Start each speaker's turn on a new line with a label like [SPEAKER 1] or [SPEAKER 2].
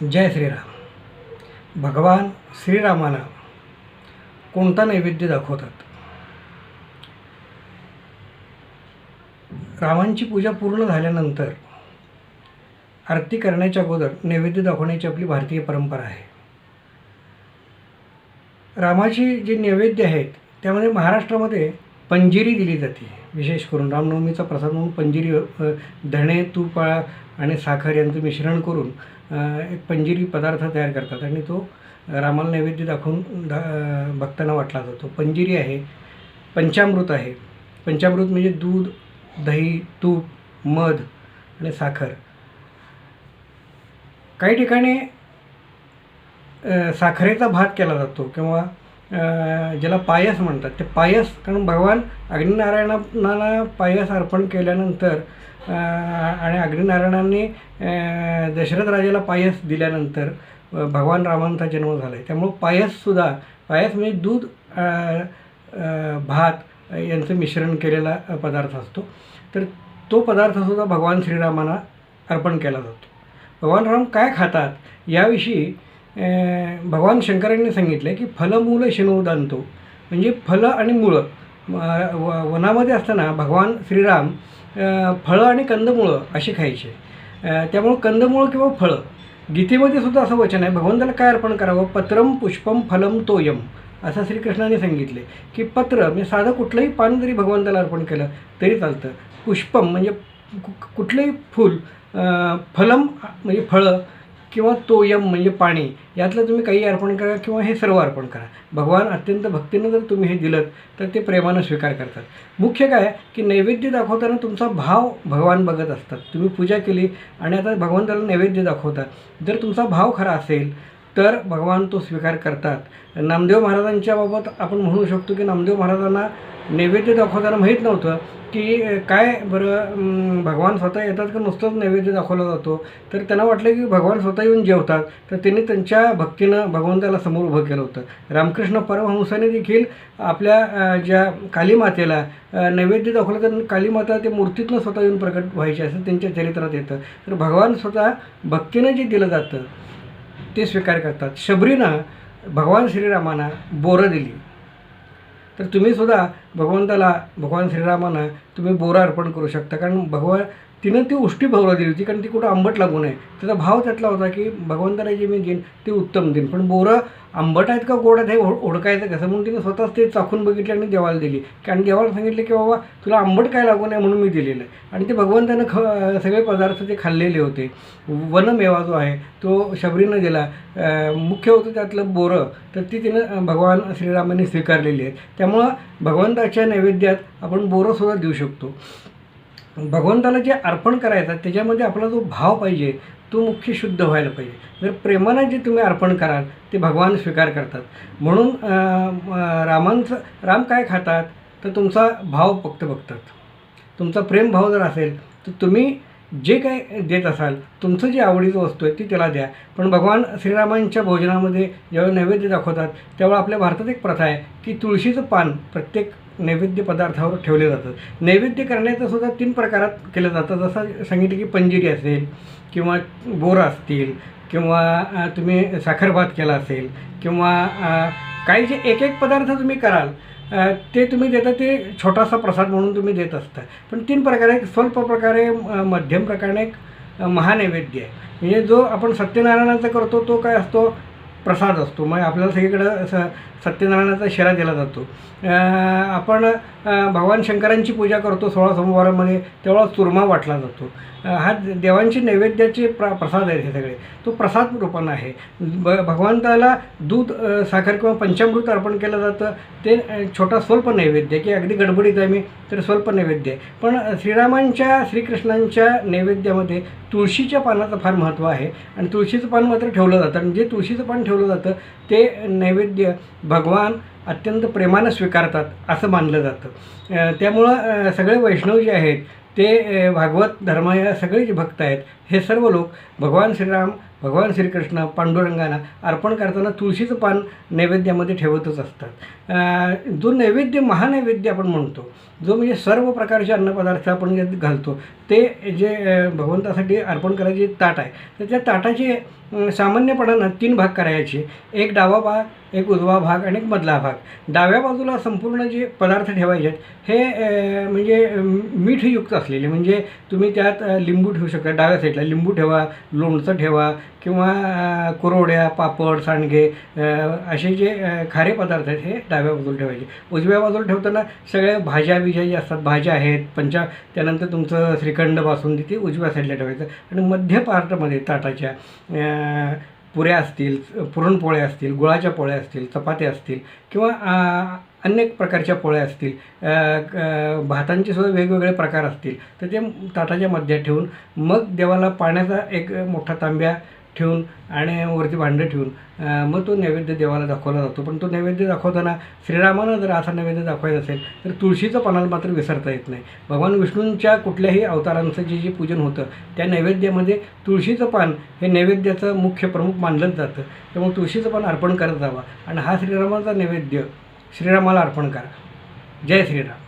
[SPEAKER 1] जय श्रीराम. भगवान श्रीरामाला कोणता नैवेद्य दाखवतात? रामांची पूजा पूर्ण झाल्यानंतर आरती करण्याच्या अगोदर नैवेद्य दाखवण्याची आपली भारतीय परंपरा आहे. रामाची जे नैवेद्य आहेत त्यामध्ये महाराष्ट्रामध्ये पंजिरी दिली जाते. विशेष करून रामनवमीचा प्रसाद म्हणून पंजिरी धणे तुपाळा आणि साखर यांचं मिश्रण करून एक पंजिरी पदार्थ तयार करतात आणि तो रामाला नैवेद्य दाखवून दा भक्तांना वाटला जातो. पंजिरी आहे पंचामृत आहे. पंचामृत म्हणजे दूध दही तूप मध आणि साखर. काही ठिकाणी साखरेचा भात केला जातो किंवा ज्याला पायस म्हणतात. ते पायस कारण भगवान अग्निनारायणाला पायस अर्पण केल्यानंतर आणि अग्निनारायणांनी दशरथ राजाला पायस दिल्यानंतर भगवान रामांचा जन्म झाला आहे त्यामुळं पायससुद्धा पायस म्हणजे दूध भात यांचं मिश्रण केलेला पदार्थ असतो. तर तो पदार्थसुद्धा भगवान श्रीरामांना अर्पण केला जातो. भगवान राम काय खातात? याविषयी भगवान शंकरांनी सांगितलं की फलमूल शिनोदांतो. म्हणजे फलं आणि मुळं. व वनामध्ये असताना भगवान श्रीराम फळं आणि कंदमुळं अशी खायचे. त्यामुळं कंदमुळं किंवा फळं गीतेमध्ये सुद्धा असं वचन आहे भगवंताला काय अर्पण करावं? पत्रम पुष्पम फलम तोयम असं श्रीकृष्णाने सांगितले की पत्र म्हणजे साधं कुठलंही पान जरी भगवंताला अर्पण केलं तरी चालतं. पुष्पम म्हणजे कु- कुठलंही फूल फलम म्हणजे फळं किंवा तोयम म्हणजे पाणी यातलं तुम्ही काही अर्पण करा किंवा हे सर्व अर्पण करा. भगवान अत्यंत भक्तीनं जर तुम्ही हे दिलं तर ते प्रेमानं स्वीकार करतात. मुख्य काय की नैवेद्य दाखवताना तुमचा भाव भगवान बघत असतात. तुम्ही पूजा केली आणि आता भगवंताला नैवेद्य दाखवता जर तुमचा भाव खरा असेल तर भगवान तो स्वीकार करतात. नामदेव महाराजांच्या बाबत आपण म्हणू शकतो की नामदेव महाराजांना नैवेद्य दाखवताना माहीत नव्हतं की काय बरं भगवान स्वतः येतात का नुसतंच नैवेद्य दाखवला जातो. तर त्यांना वाटलं की भगवान स्वतः येऊन जेवतात. तर त्यांनी त्यांच्या भक्तीनं भगवंताला समोर उभं केलं होतं. रामकृष्ण परमहंसाने देखील आपल्या ज्या कालीमातेला नैवेद्य दाखवलं तर कालीमाता ते मूर्तीतनं स्वतः येऊन प्रकट व्हायचे असं त्यांच्या चरित्रात येतं. तर भगवान स्वतः भक्तीनं जे दिलं जातं ते स्वीकार करतात. शबरीनं भगवान श्रीरामांना बोरं दिली. तर तुम्ही सुद्धा भगवंताला भगवान श्रीरामांना तुम्ही बोरं अर्पण करू शकता. कारण भगवान तिनं ती उष्टी भावला दिली होती. कारण ती कुठं आंबट लागू नये. त्याचा भाव त्यातला होता की भगवंताला जे मी देईन ते उत्तम देईन. पण बोरं आंबट आहेत का गोड आहेत हे ओळ- ओळखायचं कसं? म्हणून तिने स्वतःच ते चाखून बघितले आणि देवाला दिली. कारण देवाला सांगितलं की बाबा तुला आंबट काय लागू नये म्हणून मी दिलेलं आहे. आणि ते भगवंतानं ख सगळे पदार्थ ते खाल्लेले होते. वनमेवा जो आहे तो शबरीनं दिला. मुख्य होतं त्यातलं बोरं. तर ती तिनं भगवान श्रीरामाने स्वीकारलेली आहेत. त्यामुळं भगवंताच्या नैवेद्यात आपण बोरंसुद्धा देऊ शकतो. भगवंताला जे अर्पण करायचं त्याच्यामध्ये आपला जो भाव पाहिजे तो मुख्य शुद्ध व्हायला पाहिजे. जर प्रेमानं जे तुम्ही अर्पण कराल ते भगवान स्वीकार करतात. म्हणून रामांचं राम काय खातात? तर तुमचा भाव फक्त बघतात. तुमचा प्रेमभाव जर असेल तर तुम्ही जे काय देत असाल तुमचं जे आवडीचं वस्तू आहे ती त्याला द्या. पण भगवान श्रीरामांच्या भोजनामध्ये जेव्हा नैवेद्य दाखवतात तेव्हा आपल्या भारतात एक प्रथा आहे की तुळशीचं पान प्रत्येक नैवेद्य पदार्थावर ठेवले जातात. नैवेद्य करण्याचं सुद्धा तीन प्रकारात केलं जातं. जसं सांगितलं की पंजिरी असेल किंवा बोरं असतील किंवा तुम्ही साखरभात केला असेल किंवा काही जे एक एक पदार्थ तुम्ही कराल ते तुम्ही देता ते छोटासा प्रसाद म्हणून तुम्ही देत असता. पण तीन प्रकारे एक स्वल्प प्रकारे मध्यम प्रकारे एक महानैवेद्य आहे. म्हणजे जो आपण सत्यनारायणाचा करतो तो काय असतो? प्रसाद असतो. मग आपल्याला सगळीकडं स सत्यनारायणाचा शिरा दिला जातो. आपण भगवान शंकरांची पूजा करतो सोळा सोमवारामध्ये तेवढा चुरमा वाटला जातो. हा देवांची नैवेद्याचे प्र प्रसाद आहेत हे सगळे. तो प्रसाद रूपानं आहे. ब भगवंताला दूध साखर किंवा पंचामृत अर्पण केलं जातं. ते छोटा स्वल्प नैवेद्य की अगदी गडबडीत आहे मी तर स्वल्प नैवेद्य. आहे पण श्रीरामांच्या श्रीकृष्णांच्या नैवेद्यामध्ये तुळशीच्या पानाचं फार महत्त्व आहे. आणि तुळशीचं पान मात्र ठेवलं जातं. आणि जे तुळशीचं पान ठेव ठेवलं जातं. ते नैवेद्य भगवान अत्यंत प्रेमानं स्वीकारतात असं मानलं जातं. त्यामुळं सगळे वैष्णव जे आहेत ते भागवत धर्म या सगळे जे भक्त आहेत हे सर्व लोक भगवान श्रीराम भगवान श्रीकृष्ण पांडुरंगांना अर्पण करताना तुळशीचं पान नैवेद्यामध्ये ठेवतच असतात. जो नैवेद्य महानैवेद्य आपण म्हणतो जो म्हणजे सर्व प्रकारचे अन्नपदार्थ आपण घालतो ते जे भगवंतासाठी अर्पण करायचे ताट आहे तर त्या ताटाचे सामान्यपणानं तीन भाग करायचे. एक डावा भाग एक उजवा भाग आणि एक मधला भाग. डाव्या बाजूला संपूर्ण जे पदार्थ ठेवायचे आहेत हे म्हणजे मीठयुक्त असतात. असलेले म्हणजे तुम्ही त्यात लिंबू ठेवू शकता. डाव्या साईडला लिंबू ठेवा लोणचं ठेवा किंवा कुरोड्या पापड सांडगे असे जे खारे पदार्थ आहेत हे डाव्या बाजूला ठेवायचे. उजव्या बाजूला ठेवताना सगळ्या भाज्या बिज्या ज्या असतात. भाज्या आहेत पंचा त्यानंतर तुमचं श्रीखंड बासुंदी ती उजव्या साईडला ठेवायचं. आणि मध्य पार्टमध्ये ताटाच्या पुऱ्या असतील पुरणपोळ्या असतील गुळाच्या पोळ्या असतील चपात्या असतील किंवा अनेक प्रकारच्या पोळ्या असतील क- भातांचे सुद्धा वेगवेगळे प्रकार असतील. तर ते ताटाच्या मध्यात ठेवून मग देवाला पाण्याचा एक मोठा तांब्या ठेवून आणि वरती भांडं ठेवून मग तो नैवेद्य देवाला दाखवला जातो. पण तो नैवेद्य दाखवताना श्रीरामानं जर असा नैवेद्य दाखवायचा असेल तर तुळशीचं पानाला मात्र विसरता येत नाही. भगवान विष्णूंच्या कुठल्याही अवतारांचं जे जे पूजन होतं त्या नैवेद्यामध्ये तुळशीचं पान हे नैवेद्याचं मुख्य प्रमुख मानलंच जातं. त्यामुळे तुळशीचं पान अर्पण करत जावा. आणि हा श्रीरामाचा नैवेद्य श्रीरामाला अर्पण करा. जय श्रीराम.